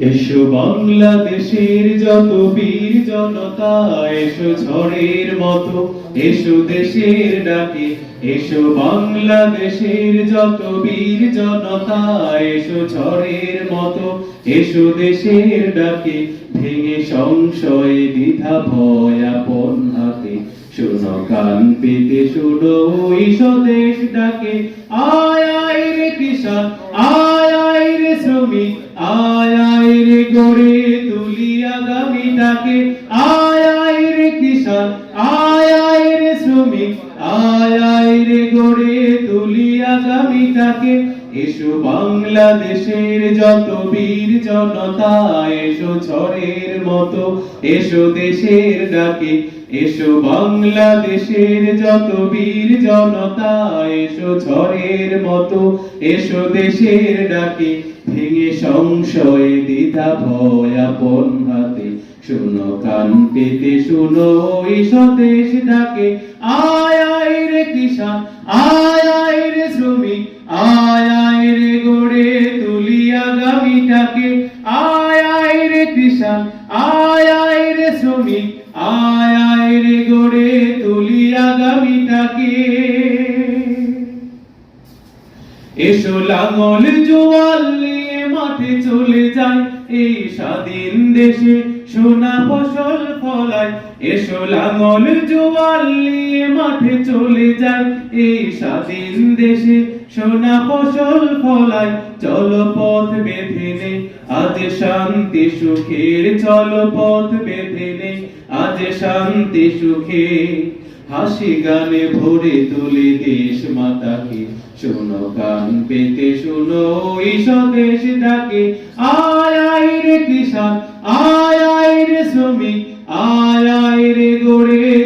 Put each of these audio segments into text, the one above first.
এসো বাংলাদেশের যত বীর জনতা, এসো ঝড়ের মতো, এসো দেশের ডাকে, এসো বাংলাদেশের যত বীর জনতা, এসো ঝড়ের মতো, এসো দেশের ডাকে, ভেঙে সংশয় দ্বিধা ভয় আপন হাতে। শোনো কান পেতে, শোনো ওই স্বদেশ ডাকে, আয় আয় রে কিষান আয় আয় রে শ্রমিক আয় রে গড়ে তুলি আগামীটাকে আয় রে কিষান আয় রে শ্রমিক, আয় রে গড়ে তুলি আগামীটাকে এসো বাংলাদেশের যত বীর জনতা, এসো ঝড়ের মতো, এসো দেশের ডাকে, এসো বাংলাদেশের যত বীর জনতা, এসো ঝড়ের মতো, এসো দেশের ডাকে, ভেঙে সংশয় দ্বিধা ভয় আপন হাতে, শুনো কান পেতে, শুনো ওই স্বদেশ ডাকে, আয় আয় রে কিষান আয় আয় রে শ্রমিক আয় আয় আয় রে কিষান আয় আয় রে শ্রমিক, আয় আয় রে গড়ে তুলি আগামীটাকে। এসো লাঙল জোয়াল নিয়ে মাঠে চলে যায় এই স্বাধীন দেশে সোনা ফসল ফলায়। এসো লাঙল জোয়াল নিয়ে মাঠে চলে যায় এই স্বাধীন দেশে সোনা ফসল ফলায় চলো পথ বেঁধে নে। আজ শান্তি সুখের চলো পথ বেঁধে নে। আজ শান্তি সুখে হাসি গানে ভরে তুলে দেশ মাতাকে। শোনো কান পেতে, শোনো ওই ডাকে। আয় আয় রে কিষান আয় আয় রে শ্রমিক, আয় আয় রে গড়ে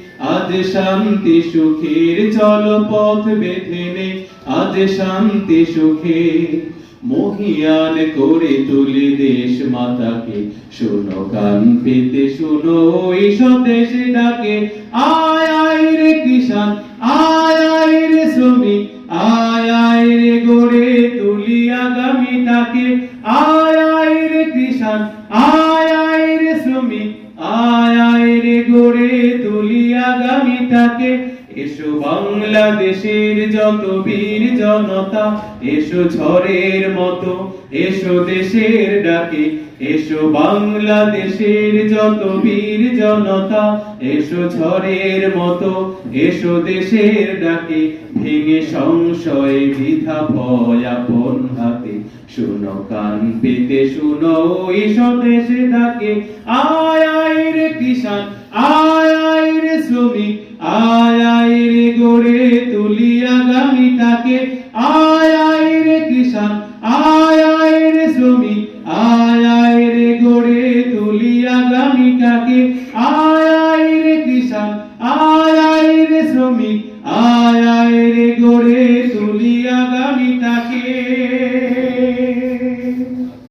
আজ শান্তি সুখের চলো পথ বেঁধে নে। আজ শান্তি সুখে মহিয়ান করে তুলি দেশ মাতাকে। শোনো কান পেতে, শোনো ওই স্বদেশ ডাকে। আয় আয় রে কিষান আয় আয় রে শ্রমিক। আয় আয় রে গড়ে তুলি আগামীটাকে। আয় আয় রে কিষান আয় আয় রে শ্রমিক। আয় আয় রে গড়ে আগামীটাকে এসো বাংলাদেশের যত বীর জনতা, এসো ঝড়ের মতো, এসো দেশের ডাকে, এসো বাংলাদেশের যত বীর জনতা, এসো ঝড়ের মতো, এসো দেশের ডাকে, ভেঙে সংশয় দ্বিধা ভয় আপন হাতে। শুনো কান পেতে, শুনো ওই স্বদেশে ডাকে। আয় আয় রে কিষান আয় আয় রে শ্রমিক আয় রে গড়ে তুলিয়া গামি তাকে। আয় রে কিষান আয় রে শ্রমিক আয়